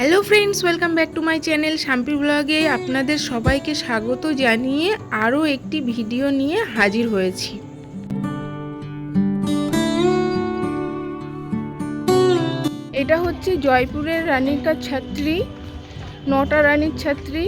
Hello friends welcome back to my channel Shampi ব্লগে আপনাদের সবাইকে স্বাগত জানিয়ে আরও একটি ভিডিও নিয়ে হাজির হয়েছি। এটা হচ্ছে জয়পুরের রানীকার ছাত্রী, নটা রানীর ছাত্রী।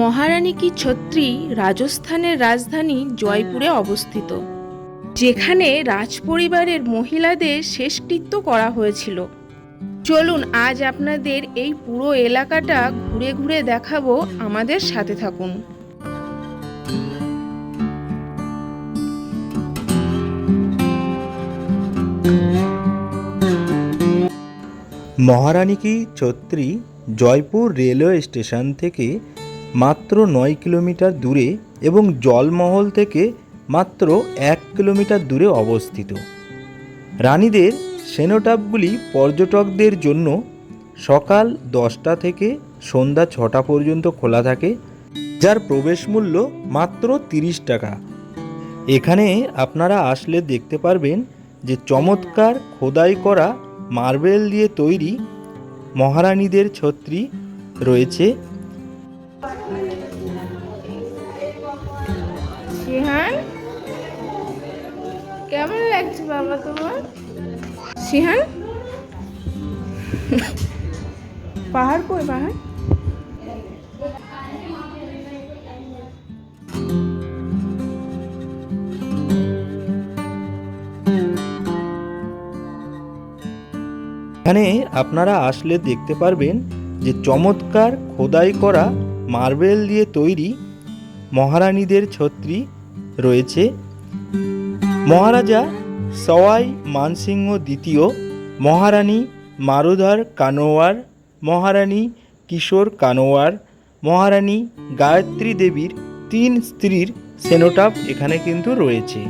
মহারানী কি ছত্রী, রাজস্থানের রাজধানী জয়পুরে অবস্থিত। যেখানে রাজপরিবারের মহিলাদের শেষকৃত্য করা হয়েছিল। চলুন আজ আপনাদের এই পুরো এলাকাটা ঘুরে ঘুরে দেখাবো আমাদের সাথে থাকুন। মহারানী কি ছত্রী জয়পুর রেলওয়ে স্টেশন থেকে মাত্র নয় কিলোমিটার দূরে এবং জলমহল থেকে মাত্র এক কিলোমিটার দূরে অবস্থিত। রানীদের সেনোটাপগুলি পর্যটকদের জন্য সকাল দশটা থেকে সন্ধ্যা ছটা পর্যন্ত খোলা থাকে, যার প্রবেশ মূল্য মাত্র তিরিশ টাকা। এখানে আপনারা আসলে দেখতে পারবেন যে চমৎকার খোদাই করা মার্বেল দিয়ে তৈরি মহারানীদের ছত্রী রয়েছে। কেমন লাগছে বাবা তোমার? সিহান পাহাড় কই, পাহাড়? এখানে আপনারা আসলে দেখতে পারবেন যে চমৎকার খোদাই করা মার্বেল দিয়ে তৈরি মহারানীদের ছত্রী রয়েছে। মহারাজা সওয়াই, মানসিংহ দ্বিতীয়, মহারানী মারুধার কানোয়ার, মহারানী কিশোর কানোয়ার, মহারানী গায়ত্রী দেবীর তিন স্ত্রীর সেনোটাপ এখানে কিন্তু রয়েছে।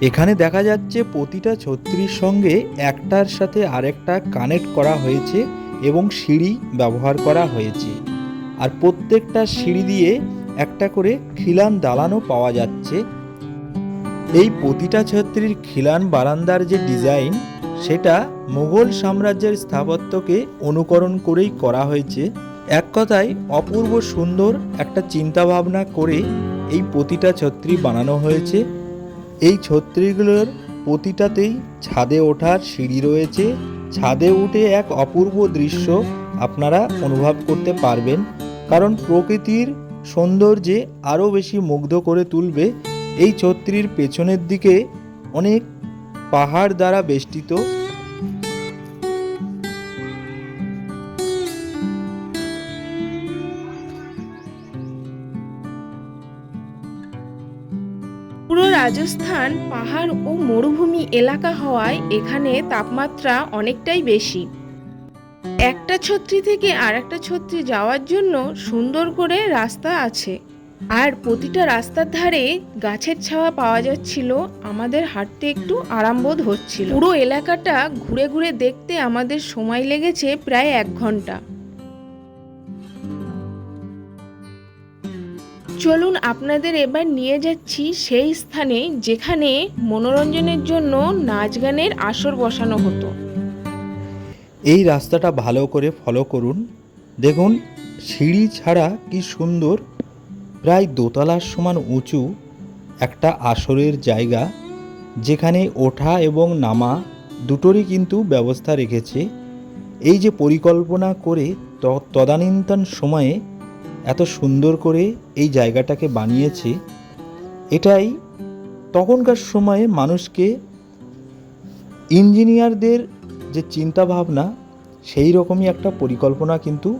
এখানে দেখা যাচ্ছে প্রতিটা ছত্রির সঙ্গে একটার সাথে আরেকটা কানেক্ট করা হয়েছে এবং সিঁড়ি ব্যবহার করা হয়েছে। আর প্রত্যেকটা সিঁড়ি দিয়ে একটা করে খিলান দালানও পাওয়া যাচ্ছে। এই প্রতিটা ছত্রীর খিলান বারান্দার যে ডিজাইন, সেটা মুঘল সাম্রাজ্যের স্থাপত্যকে অনুকরণ করেই করা হয়েছে। এক কথায়, অপূর্ব সুন্দর একটা চিন্তাভাবনা করে এই প্রতিটা ছত্রী বানানো হয়েছে। এই ছত্রীগুলোর প্রতিটাতেই ছাদে ওঠার সিঁড়ি রয়েছে। ছাদে উঠে এক অপূর্ব দৃশ্য আপনারা অনুভব করতে পারবেন। কারণ প্রকৃতির সৌন্দর্যে আরও বেশি মুগ্ধ করে তুলবে এই ছত্রীর পেছনের দিকে অনেক পাহাড় দ্বারা বেষ্টিত। পুরো রাজস্থান, পাহাড় ও মরুভূমি এলাকা হওয়ায় এখানে তাপমাত্রা অনেকটাই বেশি। একটা ছত্রী থেকে আর একটা ছত্রী যাওয়ার জন্য সুন্দর করে রাস্তা আছে। আর প্রতিটা রাস্তার ধারে গাছের ছাওয়া পাওয়া যাচ্ছিল, আমাদের হাঁটতে একটু আরামবোধ হচ্ছিল। পুরো এলাকাটা ঘুরে ঘুরে দেখতে আমাদের সময় লেগেছে প্রায় এক ঘণ্টা। চলুন আপনাদের এবার নিয়ে যাচ্ছি সেই স্থানে যেখানে মনোরঞ্জনের জন্য নাচ গানের আসর বসানো হতো। এই রাস্তাটা ভালো করে ফলো করুন। দেখুন, সিঁড়ি ছাড়া কি সুন্দর প্রায় দোতলার সমান উঁচু একটা আসরের জায়গা, যেখানে ওঠা এবং নামা দুটোরই কিন্তু ব্যবস্থা রেখেছে। এই যে পরিকল্পনা করে তদানীন্তন সময়ে এত সুন্দর করে এই জায়গাটাকে বানিয়েছে, এটাই তখনকার সময়ে মানুষকে ইঞ্জিনিয়ারদের যে চিন্তা ভাবনা সেই রকমই একটা পরিকল্পনা কিন্তু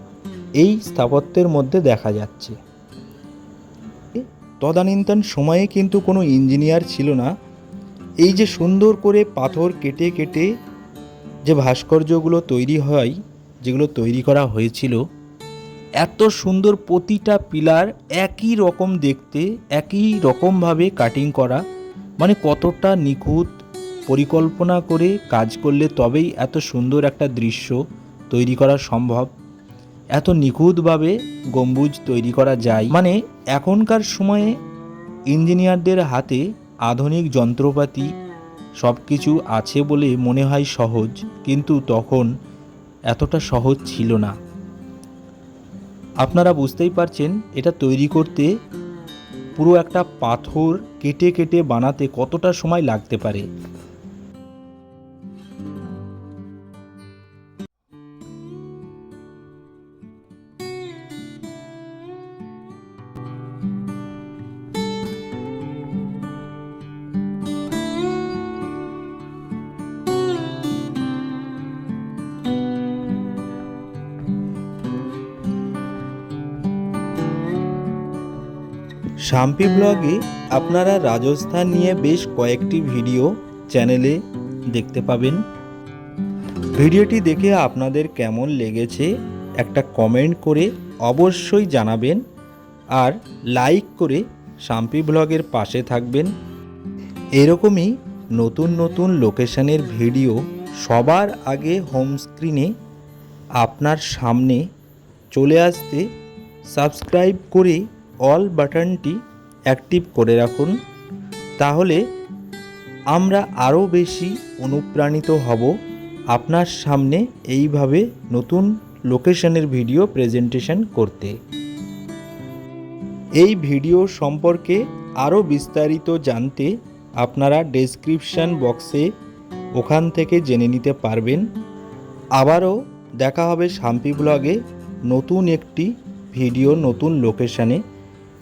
এই স্থাপত্যের মধ্যে দেখা যাচ্ছে। তদানীন্তন সময়ে কিন্তু কোনো ইঞ্জিনিয়ার ছিল না। এই যে সুন্দর করে পাথর কেটে কেটে যে ভাস্কর্যগুলো তৈরি হয়, যেগুলো তৈরি করা হয়েছিল, এত সুন্দর প্রতিটা পিলার একই রকম দেখতে, একই রকমভাবে কাটিং করা মানে কতটা নিখুঁত পরিকল্পনা করে কাজ করলে তবেই এত সুন্দর একটা দৃশ্য তৈরি করা সম্ভব। এত নিখুঁতভাবে গম্বুজ তৈরি করা যায়। মানে এখনকার সময়ে ইঞ্জিনিয়ারদের হাতে আধুনিক যন্ত্রপাতি সব কিছু আছে বলে মনে হয় সহজ, কিন্তু তখন এতটা সহজ ছিল না। আপনারা বুঝতেই পারছেন, এটা তৈরি করতে পুরো একটা পাথর কেটে কেটে বানাতে কতটা সময় লাগতে পারে। শাম্পি ব্লগে আপনারা রাজস্থান নিয়ে বেশ কয়েকটি ভিডিও চ্যানেলে দেখতে পাবেন। ভিডিওটি দেখে আপনাদের কেমন লেগেছে একটা কমেন্ট করে অবশ্যই জানাবেন আর লাইক করে শাম্পি ব্লগের পাশে থাকবেন। এরকমই নতুন নতুন লোকেশনের ভিডিও সবার আগে হোম স্ক্রিনে আপনার সামনে চলে আসতে সাবস্ক্রাইব করে অল বাটনটি অ্যাক্টিভ করে রাখুন, তাহলে আমরা আরও বেশি অনুপ্রাণিত হব আপনার সামনে এইভাবে নতুন লোকেশনের ভিডিও প্রেজেন্টেশন করতে। এই ভিডিও সম্পর্কে আরও বিস্তারিত জানতে আপনারা ডেসক্রিপশন বক্সে ওখান থেকে জেনে নিতে পারবেন। আবারও দেখা হবে শাম্পি ব্লগে নতুন একটি ভিডিও নতুন লোকেশানে